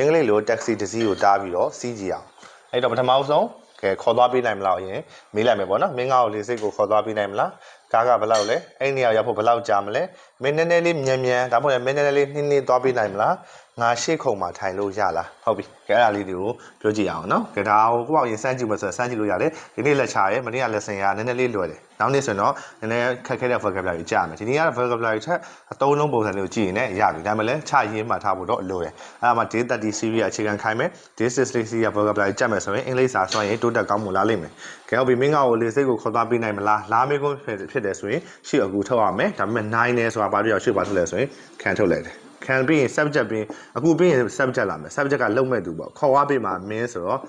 အင်္ဂလိပ်လို taxi တစ်စီးကိုတားပြီးတော့စီးကြည့်အောင်အဲ့တော့ပထမဆုံးကဲခေါ်သွားပေးနိုင်မလားအရင်မေးလိုက်မယ်ပေါ့နော်မင်းငါ့ကိုလေစိတ်ကိုခေါ်သွားပေးနိုင်မလား ကားကဘယ်လောက်လဲအဲ့နေရာရောက်ဖို့ဘယ်လောက်ကြာမလဲမင်းနည်းနည်းလေးမြန်မြန်ဒါမှမဟုတ်လည်းမင်းနည်းနည်းလေးနှင်းနှင်းသွားပေးနိုင်မလားငါရှေ့ခုံမှာထိုင်လို့ရလားဟုတ်ပြီကဲအဲ့ဒါလေးတွေကိုပြောကြည့်အောင်နော်ကဲဒါကိုကိုယ့်အရင်စမ်းကြည့်မယ်ဆိုရင်စမ်းကြည့်လို့ရတယ်ဒီနေ့လက်ချရဲမနေ့က lesson ကနည်းနည်းလေးလွယ်တယ်နောက်နေ့ဆိုရင်တော့နည်းနည်းခက်ခဲတဲ့ vocabulary ကြားမယ်ဒီနေ့က vocabulary ထက်အသုံးလုံးပုံစံလေးကိုကြည့်ရင်လည်းရပြီဒါပေမဲ့လည်းချရင်းမှထားဖို့တော့လိုတယ်အဲ့ဒါမှ day 30 series အခြေခံခိုင်းမယ် day 60 series က vocabulary ကြက်မယ်ဆိုရင်အင်္ဂလိပ်စာဆွမ်းရင်တိုးတက်ကောင်းမလာလိမ့်မယ်ကဲဟုတ်ပြီမင်းကကိုလေစိတ်ကိုခေါ်သွားပေးနိုင်မလားလားမေးခွန်းဖြစ်တယ်ဆိုရင်ရှေ့အကူထုတ်ရမယ်ဒါပေမဲ့9နဲ့ဆိုတာဘာပြောရှေ့ပါထုတ်လဲဆိုရင်ခံထုတ်လိုက်တယ်ခံပြီးရင် subject ပြီးအခုပြီးရင် subject လာမယ် subject ကလုံမဲ့သူပေါ့ခေါ်သွားပေးမှာမင်းဆိုတော့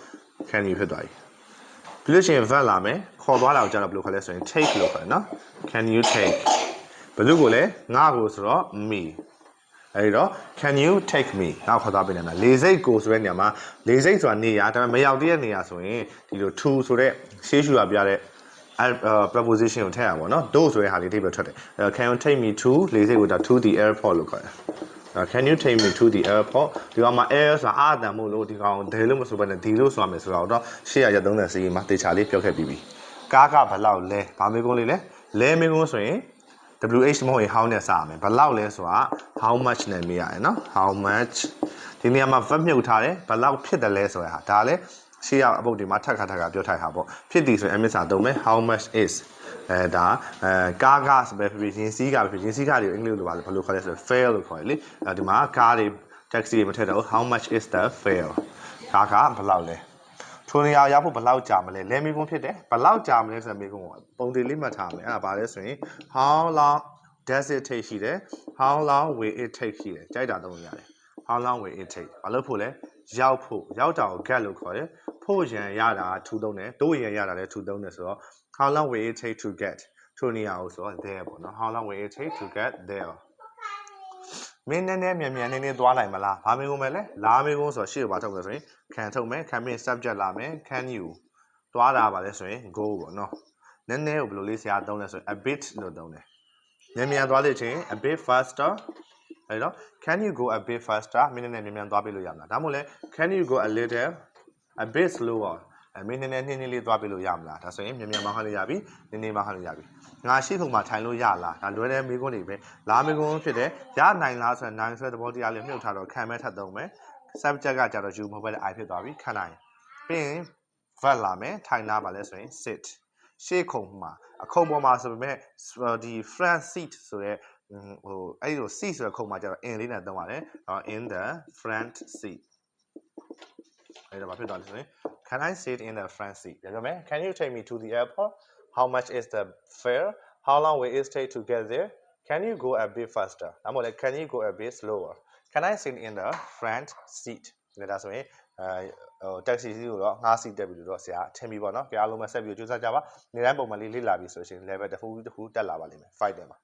can you ဖြစ်သွားပြီပြီးလို့ရှိရင် verb လာမယ်ခေါ်သွားတာကိုကျတော့ဘယ်လိုခေါ်လဲဆိုရင် take လို့ခေါ်တယ်နော် can you take ဘယ်သူကိုလဲငါ့ကိုဆိုတော့ me အဲဒီတော့ can you take me နောက်ခေါ်သွားပေးနိုင်မှာလေစိတ်ကိုဆိုတဲ့နေရာမှာလေစိတ်ဆိုတာနေရာဒါပေမဲ့မရောက်တဲ့နေရာဆိုရင်ဒီလို to ဆိုတဲ့ရှေးရှုတာပြတဲ့ preposition ကိုထည့်ရပါတော့နော် though ဆိုတဲ့ဟာလေးအဓိပ္ပာယ်ထွက်တယ် can you take me to လေဆိပ်ကိုဒါ to the airport လို့ခေါ်တယ် can you take me to the airport ဒီကောင်မှာ air ဆိုတာအာတန်မို့လို့ဒီကောင်ဒဲလို့မဆိုဘဲနဲ့ဒီလို့ဆိုရမယ်ဆိုတော့830စီးမှာတေချာလေးပြောခဲ့ပြီးပြီကားကဘလောက်လဲဘာမေးကုန်းလေးလဲလဲမေးကုန်းဆိုရင် WH မဟုတ်ရင် how နဲ့စရမယ်ဘလောက်လဲဆိုတာ how much နဲ့မေးရတယ်နော် how much ဒီနေရာမှာ verb မြုပ်ထားတယ်ဘလောက်ဖြစ်တယ်လဲဆိုတာဟာဒါလည်း ရှေ့ရအပုတ်ဒီမှာထပ်ခါထပ်ခါပြောထားတာပေါ့ဖြစ်သည်ဆိုရင်အမြင့်စာသုံးမယ် how much is အဲဒါအဲကားကဆိုပဲဖြစ်ဖြစ်ရင်းစီးကပဲဖြစ်ရင်းစီးကတွေကိုအင်္ဂလိပ်လိုပါလို့ဘယ်လိုခေါ်လဲဆိုတော့ fare လို့ခေါ်တယ်လေအဲဒီမှာကားတွေ taxi တွေမထည့်တော့ how much is the fare ကားကဘယ်လောက်လဲထိုနေရာရောက်ဖို့ဘယ်လောက်ကြာမလဲလဲမိကုန်းဖြစ်တယ်ဘယ်လောက်ကြာမလဲဆိုတဲ့မိကုန်းကိုပုံတေလေးမှတ်ထားမယ်အဲ့ဒါဘာလဲဆိုရင် how long does it take ရှိတယ် how long will it take ရှိတယ်ကြိုက်တာသုံးလို့ရတယ် how long will it take ဘာလို့ဖို့လဲရောက်ဖို့ရောက်တာကို get လို့ခေါ်တယ် ဖို့ရန်ရတာထူသုံးတယ်တို့ရန်ရတာလည်းထူသုံးတယ်ဆိုတော့ how long will it take to get ထိုနေရာကိုဆိုတော့ there ပေါ့နော် how long will it take to get there မင်းနည်းနည်းမြန်မြန်နည်းနည်းသွားနိုင်မလားဘာမင်းကုန်မယ်လဲလာမင်းကုန်ဆိုတော့ရှေ့ကိုဘာထုတ်လဲဆိုရင်ခံထုတ်မယ်ခံပြီး subject လာမယ် can you သွားတာပါလဲဆိုရင် go ပေါ့နော်နည်းနည်းကိုဘယ်လိုလေးဆရာသုံးလဲဆိုရင် a bit လို့သုံးတယ်မြန်မြန်သွားလို့ချင်း a bit faster အဲ့တော့ can you go a bit faster မင်းနည်းနည်းမြန်မြန်သွားပေးလို့ရမလားဒါမှမဟုတ်လဲ can you go a little a bit slower အမင်းနည်းနည်းနှင်းနှင်းလေးသွားပေးလို့ရမလားဒါဆိုရင်မြန်မြန်မဟောလို့ရပြီနည်းနည်းမဟောလို့ရပြီငါရှိခုံမှာထိုင်လို့ရလားဒါလွယ်တဲ့မိကုန်းတွေပဲလားမိကုန်းဖြစ်တယ်ရနိုင်လားဆိုရင်နိုင်ဆွဲသဘောတရားလေးမြုပ်ထားတော့ခံမဲ့ထပ်သုံးမယ် subject ကကြတော့ you မဟုတ်ဘဲ I ဖြစ်သွားပြီခံနိုင်ပြီးရင် verb လာမယ်ထိုင်လားပါလဲဆိုရင် sit ရှေ့ခုံမှာအခုံပေါ်မှာဆိုပေမဲ့ဒီ front seat ဆိုရဲဟိုအဲ့ဒီလို seat ဆိုတဲ့ခုံမှာကျတော့ in လေးနဲ့သုံးပါတယ် in the front seat အဲ့တော့ဘာဖြစ်သွားလဲဆိုရင် can I sit in the front seat ဒါပေမဲ့ can you take me to the airport how much is the fare how long will it take to get there can you go a bit faster ဒါမှမဟုတ် can you go a bit slower can I sit in the front seat ဒါဆိုရင်အဲဟို taxi စီးကိုတော့ငါးစီးတက်ပြီလို့တော့ဆရာထင်ပြီပေါ့နော်ကြအားလုံးပဲဆက်ပြီးကြိုးစားကြပါနေတိုင်းပုံမှန်လေးလေ့လာပြီဆိုရှင် level တစ်ခုတစ်ခုတက်လာပါလိမ့်မယ်5တယ်မှာ